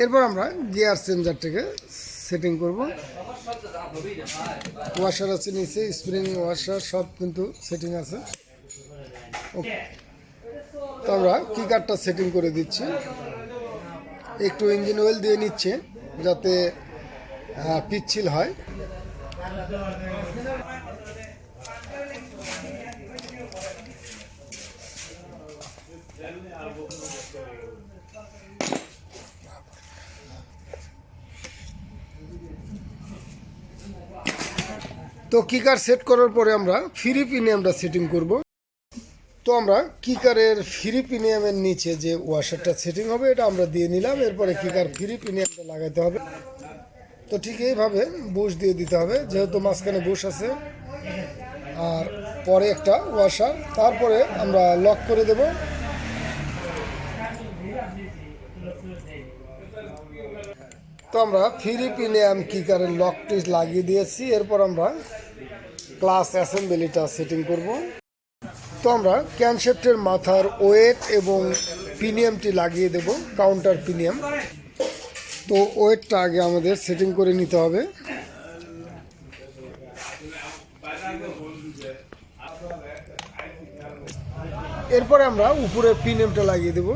এরপর আমরা গিয়ার চেঞ্জারটাকে সেটিং করব। ওয়াশার আছে নিচে স্প্রিং ওয়াশার সব কিন্তু সেটিং আছে। তো আমরা কিকারটা সেটিং করে দিচ্ছি। একটু ইঞ্জিন অয়েল দিয়ে নিচ্ছে যাতে পিচ্ছিল হয়। তো কিকার সেট করার পরে আমরা ফ্রি প্রিমিয়ামটা সেটিং করব। তো আমরা কিকারের ফ্রি প্রিমিয়ামের নিচে যে ওয়াশারটা সেটিং হবে, এটা আমরা দিয়ে নিলাম। এরপরে কিকার ফ্রি প্রিমিয়ামটা লাগাতে হবে। তো ঠিক এইভাবে বুশ দিয়ে দিতে হবে। যেহেতু মাঝখানে বুশ আছে, আর পরে একটা ওয়াশার তারপরে আমরা লক করে দেব। তো আমরা ফ্রি প্রিমিয়াম কিকারের লকটি লাগিয়ে দিয়েছি, এরপর আমরা ক্লাস অ্যাসেম্বলিটা সেটিং করব। তো আমরা ক্যানসেপ্টের মাথার ওয়েট এবং পিনিয়ামটি লাগিয়ে দেব কাউন্টার পিনিয়াম তো ওয়েটটা আগে আমাদের সেটিং করে নিতে হবে। এরপরে আমরা উপরে পিনিয়ামটা লাগিয়ে দেব।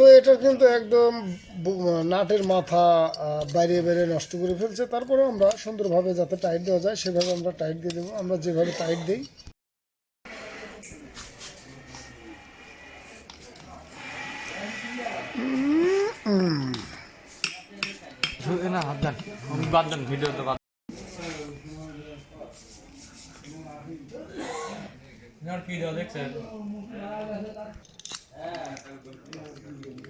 তো এটা কিন্তু একদম নাটের মাথা বাইরে বাইরে নষ্ট করে ফেলছে। তারপরে আমরা সুন্দরভাবে যাতে টাইট দেওয়া যায়, সেভাবে আমরা টাইট দিয়ে দেবো। আমরা যেভাবে টাইট দিই। না হাত দেন Yeah,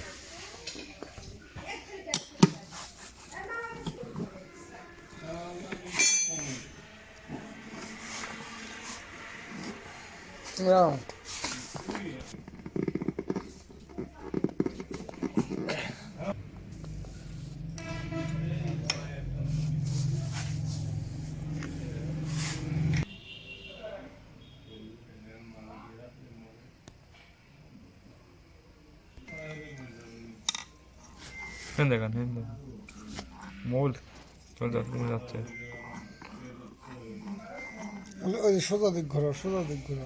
হেন দেখেন দেখেন চলে যাচ্ছে। চলে যাচ্ছে সোজা দিক ঘোরো সোজা দিক ঘোরো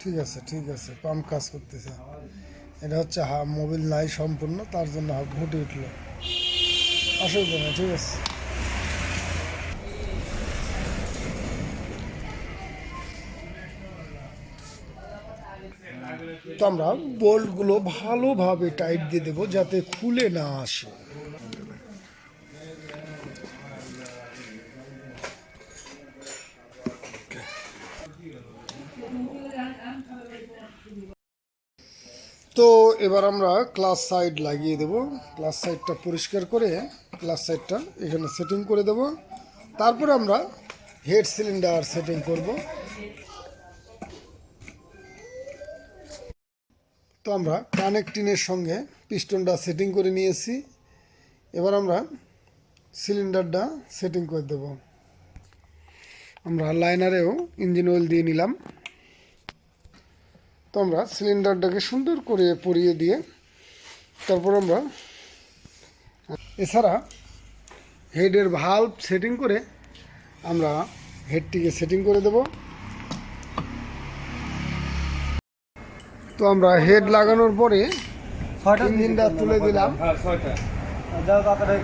ঠিক আছে ঠিক আছে, পাম্প কাজ করতেছে। এটা হচ্ছে হা, মোবিল নাই সম্পূর্ণ, তার জন্য হাফ ফুটে উঠল। অসুবিধা নেই ঠিক আছে। তো আমরা বোল্টগুলো ভালোভাবে টাইট দিয়ে দেবো, যাতে খুলে না আসে। তো এবার আমরা ক্লাস সাইড লাগিয়ে দেব। ক্লাস সাইডটা পরিষ্কার করে ক্লাস সাইডটা এখানে সেটিং করে দেব। তারপরে আমরা হেড সিলিন্ডার সেটিং করব। তো আমরা কানেক্টিনের সঙ্গে পিস্টনটা সেটিং করে নিয়েছি। এবার আমরা সিলিন্ডারটা সেটিং করে দেব। আমরা লাইনারেও ইঞ্জিন অয়েল দিয়ে নিলাম। তো আমরা সিলিন্ডারটাকে সুন্দর করে পরিয়ে দিয়ে তারপর আমরা এছাড়া হেডের ভাল্ব সেটিং করে আমরা হেডটিকে সেটিং করে দেব। তো আমরা হেড লাগানোর পরে ইঞ্জিনটা তুলে দিলাম। তাড়াতাড়ি